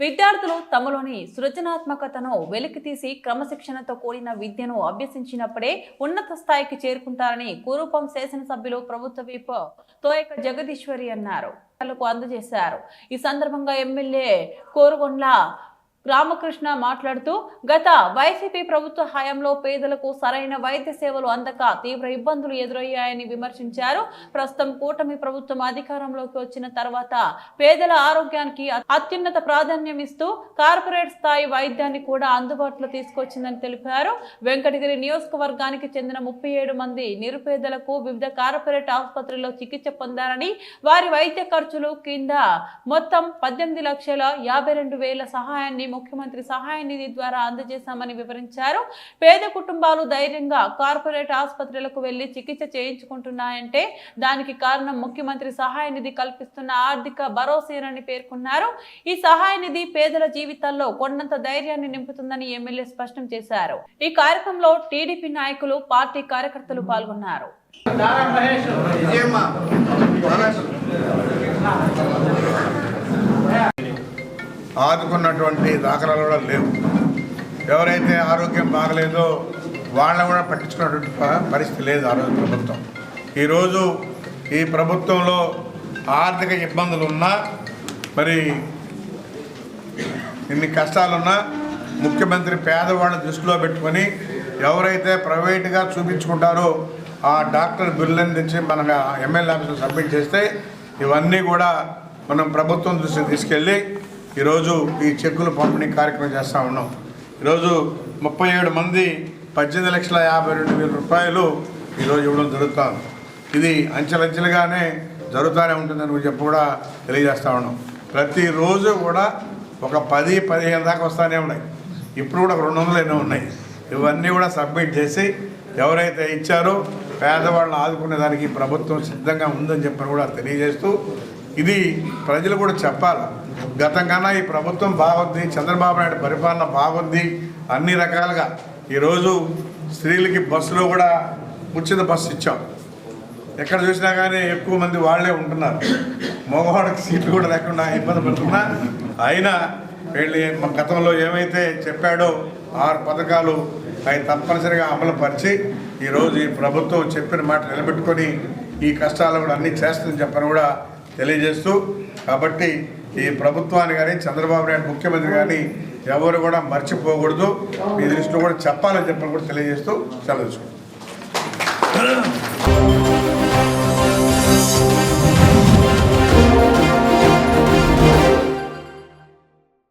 విద్యార్థులు తమలోని సృజనాత్మకతను వెలికితీసి క్రమశిక్షణతో కూడిన విద్యను అభ్యసించినప్పుడే ఉన్నత స్థాయికి చేరుకుంటారని కురూపం శాసనసభ్యులు ప్రభుత్వ వీపు తోయక జగదీశ్వరి అన్నారు. అందజేశారు. ఈ సందర్భంగా ఎమ్మెల్యే కోరుగొండ్ల రామకృష్ణ మాట్లాడుతూ గత వైసీపీ ప్రభుత్వ హయాంలో పేదలకు సరైన వైద్య సేవలు అందక తీవ్ర ఇబ్బందులు ఎదురయ్యాయని విమర్శించారు. ప్రస్తుతం కూటమి ప్రభుత్వం అధికారంలోకి వచ్చిన తర్వాత పేదల ఆరోగ్యానికి అత్యున్నత ప్రాధాన్యం ఇస్తూ కార్పొరేట్ స్థాయి వైద్యాన్ని కూడా అందుబాటులో తీసుకొచ్చిందని తెలిపారు. వెంకటగిరి నియోజకవర్గానికి చెందిన ముప్పై ఏడు మంది నిరుపేదలకు వివిధ కార్పొరేట్ ఆసుపత్రిలో చికిత్స పొందారని వారి వైద్య ఖర్చులు కింద మొత్తం పద్దెనిమిది లక్షల యాభై రెండు వేల సహాయాన్ని ముఖ్యమంత్రి సహాయ నిధి ద్వారా అందజేశామని వివరించారు. పేద కుటుంబాలు ధైర్యంగా కార్పొరేట్ ఆసుపత్రులకు వెళ్ళి చికిత్స చేయించుకుంటున్నాయంటే దానికి కారణం ముఖ్యమంత్రి సహాయ నిధి కల్పిస్తున్న ఆర్థిక భరోసేనని పేర్కొన్నారు. ఈ సహాయ నిధి పేదల జీవితాల్లో కొండంత ధైర్యాన్ని నింపుతుందని ఎమ్మెల్యే స్పష్టం చేశారు. ఈ కార్యక్రమంలో టీడీపీ నాయకులు పార్టీ కార్యకర్తలు పాల్గొన్నారు. ఆదుకున్నటువంటి దాఖలాలు కూడా లేవు. ఎవరైతే ఆరోగ్యం బాగలేదో వాళ్ళని కూడా పట్టించుకున్నటువంటి పరిస్థితి లేదు ఆ రోజు ప్రభుత్వం. ఈరోజు ఈ ప్రభుత్వంలో ఆర్థిక ఇబ్బందులు ఉన్నా మరి ఇన్ని కష్టాలున్నా ముఖ్యమంత్రి పేదవాళ్ళని దృష్టిలో పెట్టుకొని ఎవరైతే ప్రైవేటుగా చూపించుకుంటారో ఆ డాక్టర్ బిల్లుని తెచ్చి మన ఎమ్మెల్యే ఆఫీసులో సబ్మిట్ చేస్తే ఇవన్నీ కూడా మనం ప్రభుత్వం దృష్టికి తీసుకెళ్ళి ఈరోజు ఈ చెక్కులు పంపిణీ కార్యక్రమం చేస్తూ ఉన్నాం. ఈరోజు ముప్పై ఏడు మంది పద్దెనిమిది లక్షల యాభై రెండు వేల రూపాయలు ఈరోజు ఇవ్వడం జరుగుతుంది ఇది అంచెలంచెలుగానే జరుగుతూనే ఉంటుందని చెప్పి కూడా తెలియజేస్తా ఉన్నాం. ప్రతిరోజు కూడా ఒక పది పదిహేను దాకా వస్తూనే ఉన్నాయి. ఇప్పుడు కూడా రెండు వందలు ఎన్నో ఉన్నాయి. ఇవన్నీ కూడా సబ్మిట్ చేసి ఎవరైతే ఇచ్చారో పేదవాళ్ళని ఆదుకునే దానికి ప్రభుత్వం సిద్ధంగా ఉందని చెప్పని కూడా తెలియజేస్తూ ఇది ప్రజలు కూడా చెప్పాలి. గతం కన్నా ఈ ప్రభుత్వం బాగుంది చంద్రబాబు నాయుడు పరిపాలన బాగుంది అన్ని రకాలుగా. ఈరోజు స్త్రీలకి బస్సులో కూడా ఉచిత బస్సు ఇచ్చాం. ఎక్కడ చూసినా కానీ ఎక్కువ మంది వాళ్ళే ఉంటున్నారు. మగవాడికి సీట్లు కూడా లేకుండా ఇబ్బంది పడుతున్నా. అయినా వెళ్ళి మా గతంలో ఏమైతే చెప్పాడో ఆరు పథకాలు అవి తప్పనిసరిగా అమలు పరిచి ఈరోజు ఈ ప్రభుత్వం చెప్పిన మాట నిలబెట్టుకొని ఈ కష్టాలు కూడా అన్నీ చేస్తుందని చెప్పని కూడా తెలియజేస్తూ కాబట్టి ఈ ప్రభుత్వాన్ని కానీ చంద్రబాబు నాయుడు ముఖ్యమంత్రి కానీ ఎవరు కూడా మర్చిపోకూడదు. మీ దృష్టిలో కూడా చెప్పాలని చెప్పని కూడా తెలియజేస్తూ సెలవు